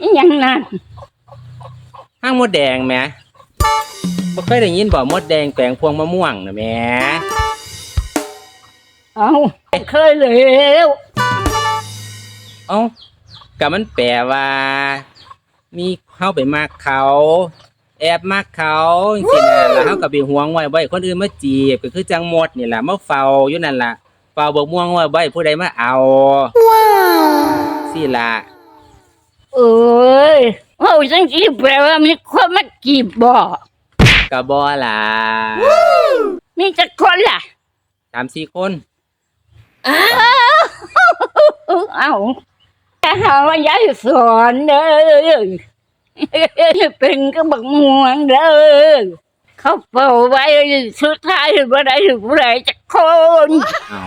อีหยังนั่นห้างมดแดงแหมบ่เคยได้ยินบ่มดแดงแปลงพวงมะม่วงนะแหมเอาเคยแล้วเอ้าก็มันแปลว่า มีเฮาไปมากเขา แอบมากเขาจังซี่น่ะแล้วเฮาก็ไปหวงไว้บ่ให้คนอื่นมาจีบก็คือจังมดนี่ล่ะมาเฝ้าอยู่นั่นล่ะเฝ้าบ่ม่วงไว้บ่ให้ผู้ใดมาเอาว้าวสิล่ะเอ้ย เอาจังสิแปลว่ามีคนมาจีบบ่ก็บ่ล่ะมีจักคนล่ะสามสี่คนเอาแต่หาว่ายายสอนเด้อเป็นก็บักม่วงเด้อเขาเป่าไว้สุดท้ายบ่ได้ผู้ใดจักคน เอา